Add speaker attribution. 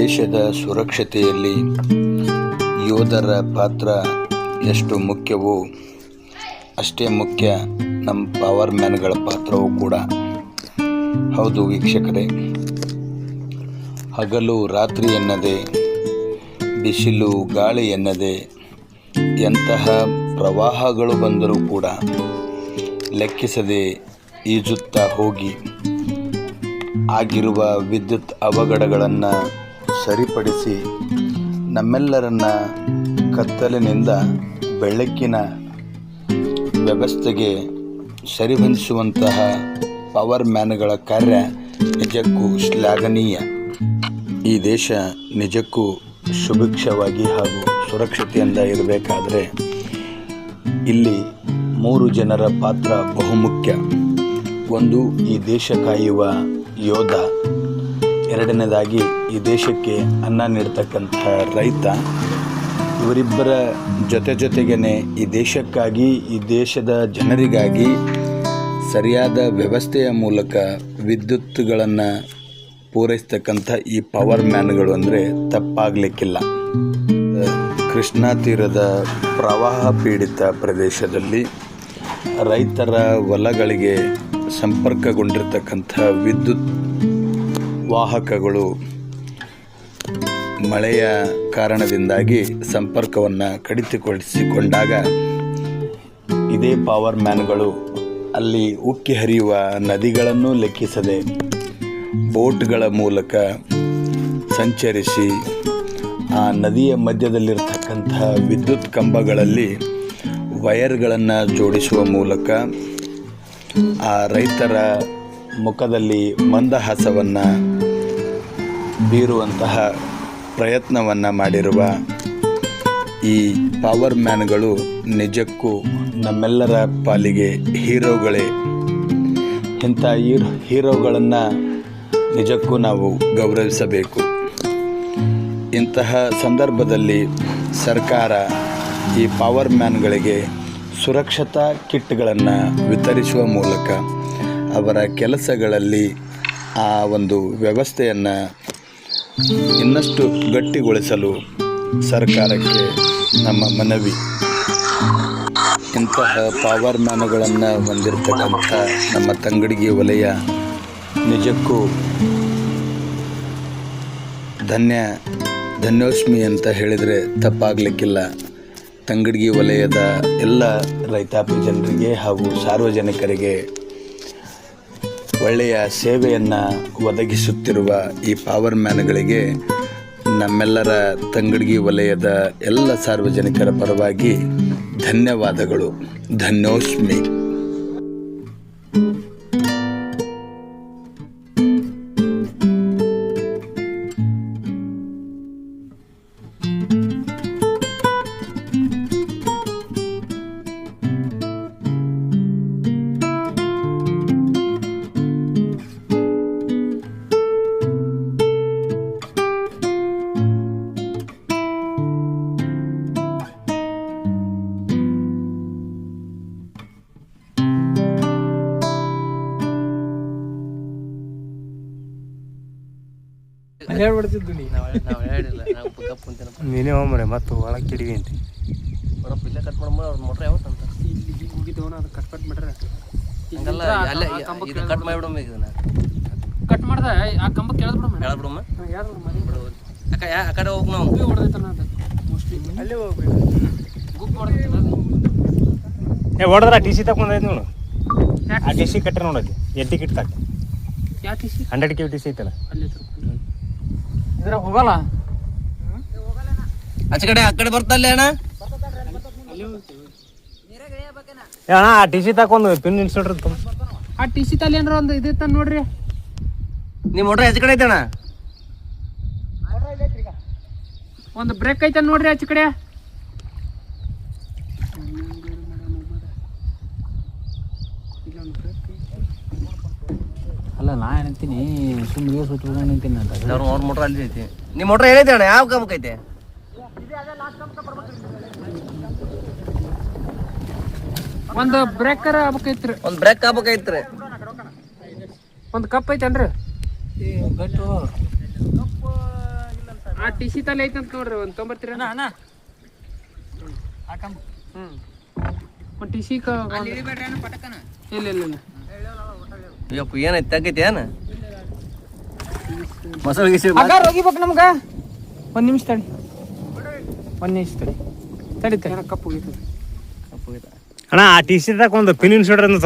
Speaker 1: ದೇಶದ ಸುರಕ್ಷತೆಯಲ್ಲಿ ಯೋಧರ ಪಾತ್ರ ಎಷ್ಟು ಮುಖ್ಯವೋ ಅಷ್ಟೇ ಮುಖ್ಯ ನಮ್ಮ ಪವರ್ ಮ್ಯಾನ್ಗಳ ಪಾತ್ರವೂ ಕೂಡ. ಹೌದು ವೀಕ್ಷಕರೇ, ಹಗಲು ರಾತ್ರಿ ಎನ್ನದೆ, ಬಿಸಿಲು ಗಾಳಿ ಎನ್ನದೆ, ಎಂತಹ ಪ್ರವಾಹಗಳು ಬಂದರೂ ಕೂಡ ಲೆಕ್ಕಿಸದೆ ಈಜುತ್ತಾ ಹೋಗಿ, ಆಗಿರುವ ವಿದ್ಯುತ್ ಅವಘಡಗಳನ್ನು ಸರಿಪಡಿಸಿ ನಮ್ಮೆಲ್ಲರನ್ನ ಕತ್ತಲಿನಿಂದ ಬೆಳಕಿನ ವ್ಯವಸ್ಥೆಗೆ ಸರಿಹೊಂದಿಸುವಂತಹ ಪವರ್ ಮ್ಯಾನ್ಗಳ ಕಾರ್ಯ ನಿಜಕ್ಕೂ ಶ್ಲಾಘನೀಯ. ಈ ದೇಶ ನಿಜಕ್ಕೂ ಸುಭಿಕ್ಷವಾಗಿ ಹಾಗೂ ಸುರಕ್ಷತೆಯಿಂದ ಇರಬೇಕಾದರೆ ಇಲ್ಲಿ ಮೂರು ಜನರ ಪಾತ್ರ ಬಹುಮುಖ್ಯ. ಒಂದು ಈ ದೇಶ ಕಾಯುವ ಯೋಧ ಎರಡನೇದಾಗಿ ಈ ದೇಶಕ್ಕೆ ಅನ್ನ ನೀಡ್ತಕ್ಕಂಥ ರೈತ. ಇವರಿಬ್ಬರ ಜೊತೆ ಜೊತೆಗೇ ಈ ದೇಶಕ್ಕಾಗಿ, ಈ ದೇಶದ ಜನರಿಗಾಗಿ ಸರಿಯಾದ ವ್ಯವಸ್ಥೆಯ ಮೂಲಕ ವಿದ್ಯುತ್ಗಳನ್ನು ಪೂರೈಸ್ತಕ್ಕಂಥ ಈ ಪವರ್ ಮ್ಯಾನ್ಗಳು ಅಂದರೆ ತಪ್ಪಾಗಲಿಕ್ಕಿಲ್ಲ. ಕೃಷ್ಣಾ ತೀರದ ಪ್ರವಾಹ ಪೀಡಿತ ಪ್ರದೇಶದಲ್ಲಿ ರೈತರ ಹೊಲಗಳಿಗೆ ಸಂಪರ್ಕಗೊಂಡಿರ್ತಕ್ಕಂಥ ವಿದ್ಯುತ್ ವಾಹಕಗಳು ಮಳೆಯ ಕಾರಣದಿಂದಾಗಿ ಸಂಪರ್ಕವನ್ನು ಕಡಿತಗೊಳಿಸಿಕೊಂಡಾಗ ಇದೇ ಪವರ್ ಮ್ಯಾನ್ಗಳು ಅಲ್ಲಿ ಉಕ್ಕಿ ಹರಿಯುವ ನದಿಗಳನ್ನು ಲೆಕ್ಕಿಸದೆ ಬೋಟ್ಗಳ ಮೂಲಕ ಸಂಚರಿಸಿ ಆ ನದಿಯ ಮಧ್ಯದಲ್ಲಿರ್ತಕ್ಕಂಥ ವಿದ್ಯುತ್ ಕಂಬಗಳಲ್ಲಿ ವಯರ್ಗಳನ್ನು ಜೋಡಿಸುವ ಮೂಲಕ ಆ ರೈತರ ಮುಖದಲ್ಲಿ ಮಂದಹಾಸವನ್ನು ಬೀರುವಂತಹ ಪ್ರಯತ್ನವನ್ನು ಮಾಡಿರುವ ಈ ಪವರ್ ಮ್ಯಾನ್ಗಳು ನಿಜಕ್ಕೂ ನಮ್ಮೆಲ್ಲರ ಪಾಲಿಗೆ ಹೀರೋಗಳೇ. ಇಂಥ ಹೀರೋ, ಹೀರೋಗಳನ್ನು ನಿಜಕ್ಕೂ ನಾವು ಗೌರವಿಸಬೇಕು. ಇಂತಹ ಸಂದರ್ಭದಲ್ಲಿ ಸರ್ಕಾರ ಈ ಪವರ್ ಮ್ಯಾನ್ಗಳಿಗೆ ಸುರಕ್ಷತಾ ಕಿಟ್ಗಳನ್ನು ವಿತರಿಸುವ ಮೂಲಕ ಅವರ ಕೆಲಸಗಳಲ್ಲಿ ಆ ಒಂದು ವ್ಯವಸ್ಥೆಯನ್ನು ಇನ್ನಷ್ಟು ಗಟ್ಟಿಗೊಳಿಸಲು ಸರ್ಕಾರಕ್ಕೆ ನಮ್ಮ ಮನವಿ. ಇಂತಹ ಪವರ್ ಮ್ಯಾನ್ಗಳನ್ನು ಹೊಂದಿರತಕ್ಕಂಥ ನಮ್ಮ ತಂಗಡಿಗೆ ವಲಯ ನಿಜಕ್ಕೂ ಧನ್ಯ, ಧನ್ಯೋಸ್ಮಿ ಅಂತ ಹೇಳಿದರೆ ತಪ್ಪಾಗಲಿಕ್ಕಿಲ್ಲ. ತಂಗಡಿಗೆ ವಲಯದ ಎಲ್ಲ ರೈತಾಪಿ ಜನರಿಗೆ ಹಾಗೂ ಸಾರ್ವಜನಿಕರಿಗೆ ಒಳ್ಳೆಯ ಸೇವೆಯನ್ನು ಒದಗಿಸುತ್ತಿರುವ ಈ ಪವರ್ ಮ್ಯಾನ್ಗಳಿಗೆ ನಮ್ಮೆಲ್ಲರ ತಂಗಡಿಗೆ ವಲಯದ ಎಲ್ಲ ಸಾರ್ವಜನಿಕರ ಪರವಾಗಿ ಧನ್ಯವಾದಗಳು. ಧನ್ಯೋಸ್ಮಿ.
Speaker 2: ಹೇಳ್ಬಿಡ್ತಿದ್ದು ನೀ
Speaker 3: ನಾವು ಹೇಳಿಲ್ಲ. ನಾವು
Speaker 2: ನೀನೇ ಹೋಗ್ಮರೆ ಮತ್ತು ಒಳಗೆ ಕಿಡಿವಿ ಅಂತ.
Speaker 3: ಇಲ್ಲೇ ಕಟ್ ಮಾಡಮ್ಮ ಅವ್ರ ಮೋಟ್ರ್ ಅಂತ.
Speaker 4: ಇಲ್ಲಿ ಹೋಗಿದ್ದವನ ಅದು ಕಟ್ ಕಟ್ ಮಾಡ್ರೆ
Speaker 3: ಹಂಗಲ್ಲ ಅಲ್ಲೇ ಇದು ಕಟ್ ಮಾಡಿಬಿಡಮ್ಮ ಈಗ ಇದನ್ನ.
Speaker 4: ಕಟ್ ಮಾಡ್ದ? ಆ ಕಂಬ ಕೆಳದ್ ಬಿಡಮ್ಮ?
Speaker 3: ಅಕ್ಕ ಯಾ ಆ ಕಡೆ ಹೋಗಿ ನಾವು
Speaker 4: ಗುಬ್ಬಿ ಹೊಡೆದೈತನ ಅದು ಮೋಸ್ಟ್ಲಿ
Speaker 2: ಅಲ್ಲೇ ಹೋಗ್ಬೇಕು
Speaker 4: ಗುಬ್ಬಿ ಹೊಡೆದೈತನ ಅದು.
Speaker 2: ಏ ಹೊಡೆದ್ರ ಟಿ ಸಿ ತಗೊಂಡೈತಿ ನೋಡು. ಆ ಟಿ ಸಿ ಕಟ್ಟ ನೋಡೋದು ಎಟ್ಟಿ ಕಿಟ್ ತಾಕ ಹಂಡ್ರೆಡ್ ಕೆ ಟಿ ಸಿ ಐತಲ್ಲ.
Speaker 4: ಅಲ್ಲಿ ಇದ್ರ ಹೋಗಲ್ಲ?
Speaker 3: ಆಚೆ ಕಡೆ ಆ ಕಡೆ ಬರ್ತಲ್ಲ ಅಣ್ಣ?
Speaker 2: ಏ ಅಣ್ಣ ಆ ಟಿ ಸಿ ತಗೊಂಡು ಪಿನ್ ಇನ್ಸ್ಟೋಡ್ರಿ
Speaker 4: ಆ ಟಿ ಸಿ ತಲೆ ಏನಾರ ಒಂದು ಇದೈತ ನೋಡ್ರಿ.
Speaker 3: ನಿಮ್ಮ ಮೋಟ್ರ್ ಆಚೆ ಕಡೆ ಐತಣ್ಣ?
Speaker 4: ಒಂದು ಬ್ರೇಕ್ ಐತ ನೋಡ್ರಿ ಆಚೆ ಕಡೆ.
Speaker 5: ಅಲ್ಲ ನಾ ಏನಂತೀನಿ ಸುಮ್ಮನೆ ಸುತ್ತ ನಿಂತೀನಿ ಅಂತ
Speaker 3: ಅವ್ರ ಅವ್ರ ಮೋಟ್ರ್ ಅಲ್ಲಿ ಐತಿ ನಿಮ್ಮ ಮೋಟ್ರ್ ಏನೈತೆ ಅಣ್ಣ ಯಾವ ಕಂಬಕ್ಕೆ ಐತೆ?
Speaker 4: ಒಂದು ಬ್ರೇಕರ್ ಆಗ್ಬೇಕೈತ್ರಿ.
Speaker 3: ಒಂದು ಬ್ರೇಕ್ ಆಗ್ಬೇಕೈತ್ರಿ.
Speaker 4: ಒಂದು ಕಪ್ ಐತೇನ್ರಿ?
Speaker 5: ಗಟ್ಟು
Speaker 4: ಆ ಟಿ ಸಿ ತಲೆ ಅಂತ ನೋಡ್ರಿ ಒಂದು ತೊಂಬತ್ತೀರ
Speaker 5: ಅಣ್ಣ.
Speaker 4: ಹ್ಮ್. ಒಂದು ಟಿ ಸಿ ಇಲ್ಲ ಇಲ್ಲ ಇಲ್ಲ.
Speaker 3: ಯಪ್ಪ ಏನೈತಿ ತಗ್ಗೈತಿ ಏನ? ಮೊಸರು ಗಿಸಿ
Speaker 4: ಹೋಗಿಬೇಕು ನಮ್ಗ. ಒಂದ್ ನಿಮಿಷ ತಡಿ. ಒಂದ್ ನಿಮಿಷ ತಡಿ. ತಡಿ ತಡಿ. ಕಪ್ಪು ಹೋಗಿತ್ತು.
Speaker 2: ಅಣ್ಣ ಆ ಟಿ ಸಿ ಒಂದು ಪಿನ್ ಇನ್ಸೂರೆನ್ಸ್